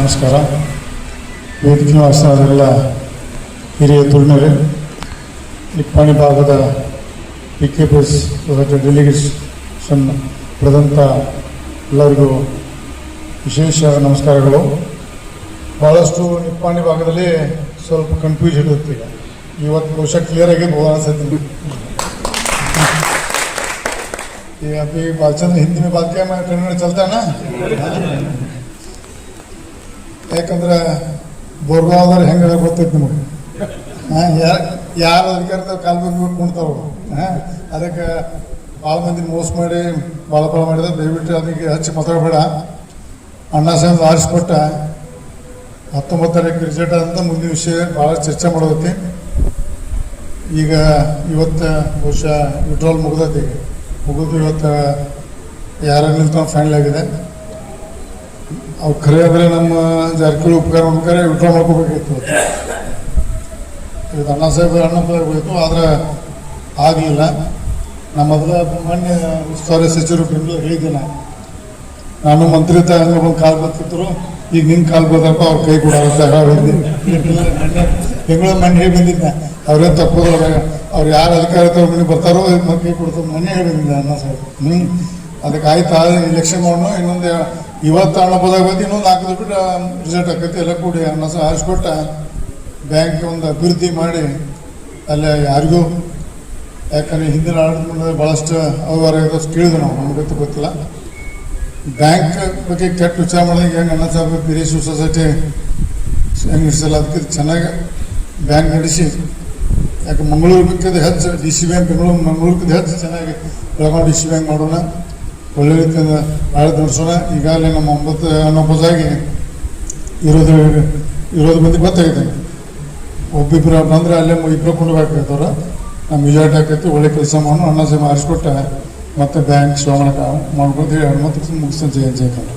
ನಮಸ್ಕಾರ ವೇದಿಕೆ ವಾಸನರೆಲ್ಲ ಹಿರಿಯ ತರುಣರೇ ನಿಪ್ಪಾಣಿ ಭಾಗದ P K P S society delegation ಪಡೆದಂಥ ಎಲ್ಲರಿಗೂ ವಿಶೇಷ ನಮಸ್ಕಾರಗಳು ಭಾಳಷ್ಟು ನಿಪ್ಪಾಣಿ ಭಾಗದಲ್ಲಿ ಸ್ವಲ್ಪ ಕನ್ಫ್ಯೂಸ್ ಇರುತ್ತೆ ಈಗ ಇವತ್ತು ಬಹುಶಃ ಕ್ಲಿಯರ್ ಆಗಿ ಬಹು ಅನ್ಸುತ್ತೆ ये अभी बालचंद्र हिंदी में बात किया मैं कन्नड़ चलता है ना ಯಾಕಂದ್ರೆ ಬೋರ್ಗಾವ್ದವ್ರು ಹೆಂಗೆ ಗೊತ್ತೈತೆ ನಿಮಗೆ? ಹಾಂ ಯಾರು ಯಾರು ಅಧಿಕಾರದ ಕಾಲ್ ಬಗ್ಗೆ ಹಾಂ, ಅದಕ್ಕೆ ಭಾಳ ಮಂದಿ ಮೋಸ ಮಾಡಿ ಭಾಳ ಭಾಳ ಮಾಡಿದ್ರೆ. ದಯವಿಟ್ಟು ಅದಕ್ಕೆ ಹಚ್ಚಿ ಮಾತಾಡಬೇಡ ಅಣ್ಣ ಸಾಹೇಬ್ ಆರಿಸ್ಕೊಟ್ಟ ತಾರೀಕು ರಿಸಲ್ಟ್ ಅಂತ ಮುಂದಿನ ವಿಷಯ ಭಾಳ ಚರ್ಚೆ ಮಾಡೋದೈತಿ ಈಗ ಇವತ್ತು ಬಹುಶಃ ವಿಡ್ರಾಲ್ ಮುಗ್ದೈತಿ ಮುಗಿದು ಇವತ್ತು ಯಾರ ನಿಲ್ತಾನೆ ಫೈನಲ್ ಆಗಿದೆ. ಅವ್ರು ಖರೆ ಆದರೆ ನಮ್ಮ ಜಾರಕಿಹೊಳಿ ಉಪಕಾರ ಮಾಡ್ಬೇಕಾದ್ರೆ ವಿಡ್ರಾ ಮಾಡ್ಕೋಬೇಕಿತ್ತು ಇದು ಅಣ್ಣ ಸಾಹೇಬ್ ಅಣ್ಣ ಹೋಗಿತ್ತು ಆದರೆ ಆಗಲಿಲ್ಲ. ನಮ್ಮ ಮೊದಲ ಮೊನ್ನೆ ಉಸ್ತುವಾರಿ ಸಚಿವರು ಬೆಂಗಳೂರು ಹೇಳಿದ್ದೆ ನಾನು ಮಂತ್ರಿ ಹಂಗೆ ಬಂದು ಕಾಲು ಬರ್ತಿದ್ರು, ಈಗ ನಿಂಗೆ ಕಾಲು ಬಂದಪ್ಪ ಅವ್ರ ಕೈ ಕೂಡ ಬೆಂಗಳೂರು ಮಣ್ಣು ಹೇಳಿ ಬಂದಿದ್ದೆ ಅವ್ರೇನು ತಪ್ಪೋದ್ರ ಅವ್ರು ಯಾರು ಅಧಿಕಾರ ಮನೆ ಬರ್ತಾರೋ ಮತ್ತೆ ಕೈ ಕೊಡ್ತಾರೆ ಮೊನ್ನೆ ಹೇಳಿ ಬಂದಿದ್ದೆ ಅಣ್ಣ ಸಾಹೇಬ್ ಹ್ಞೂ ಅದಕ್ಕೆ ಆಯ್ತಾ ಇಲೆಕ್ಷನ್ ಮಾಡೋಣ ಇನ್ನೊಂದು ಇವತ್ತು ಅಣ್ಣ ಪದಾಗ ಬಂದು ಇನ್ನೊಂದು ದಿನ ಬಿಟ್ಟು ರಿಸಲ್ಟ್ ಆಕೈತಿ ಎಲ್ಲ ಕೂಡಿ ಅಣ್ಣ ಸಹ ಹಾರಿಸ್ಕೊಟ್ಟ ಬ್ಯಾಂಕ್ ಒಂದು ಅಭಿವೃದ್ಧಿ ಮಾಡಿ, ಅಲ್ಲೇ ಯಾರಿಗೂ, ಯಾಕಂದ್ರೆ ಹಿಂದಿನ ಆಡಳಿತ ಮಂಡಳಿ ಭಾಳಷ್ಟು ಅವ್ಯವಹಾರ ಇರೋದು ಕೇಳಿದ್ವಿ ನಾವು, ನಮ್ಗೆ ಗೊತ್ತಿಲ್ಲ. ಬ್ಯಾಂಕ್ ಬಗ್ಗೆ ಕೆಟ್ಟ ವಿಚಾರ ಮಾಡಿದಾಗ ಹೆಂಗೆ ಅಣ್ಣ ಸಾಹೇಬ್ ಬಿರೇಶು ಸೊಸೈಟಿ ಹೆಂಗೆ ನಡೆಸಲ್ಲ ಅದಕ್ಕೆ ಚೆನ್ನಾಗಿ ಬ್ಯಾಂಕ್ ನಡೆಸಿ ಯಾಕೆ ಮಂಗಳೂರು ಬೇಕಿದ್ದು ಹೆಚ್ಚು D C bank Bengaluru Mangaluru ಹೆಚ್ಚು ಚೆನ್ನಾಗಿ ಬೆಳಗಾವಿ ಡಿ ಸಿ ಬ್ಯಾಂಕ್ ಮಾಡೋಣ. ಒಳ್ಳೆ ರೀತಿಯಿಂದ ಆಡಳಿತ ನಡೆಸೋಣ. ಈಗಾಗಲೇ ನಮ್ಮ ಒಂಬತ್ತು ಹನ್ನೊಂಬತ್ತಾಗಿ ಇರೋದು ಇರೋದು ಮಂದಿ ಗೊತ್ತಾಗಿದೆ. ಒಬ್ಬಿಬ್ಬರು ಬಂದರೆ ಅಲ್ಲೇ ಇಬ್ಬರು ಕೊಂಡೋಗ್ಬೇಕಾಗ್ತವ್ರ ನಮ್ಮ ಮೆಜಾರಿಟಿ ಆಕೈತಿ ಒಳ್ಳೆ ಕೆಲಸ ಮಾಡೋಣ. ಅಣ್ಣ ಸಾಹೇಬ್ ಆರಿಸ್ಕೊಟ್ಟ ಮತ್ತೆ ಬ್ಯಾಂಕ್ ಶ್ರವಣ ಮಾಡ್ಕೊಂಡು ಹೇಳಿ ಮತ್ತು ಮುಗಿಸ್ತಾನೆ. ಜಯ ಜಯ ಕಂಡು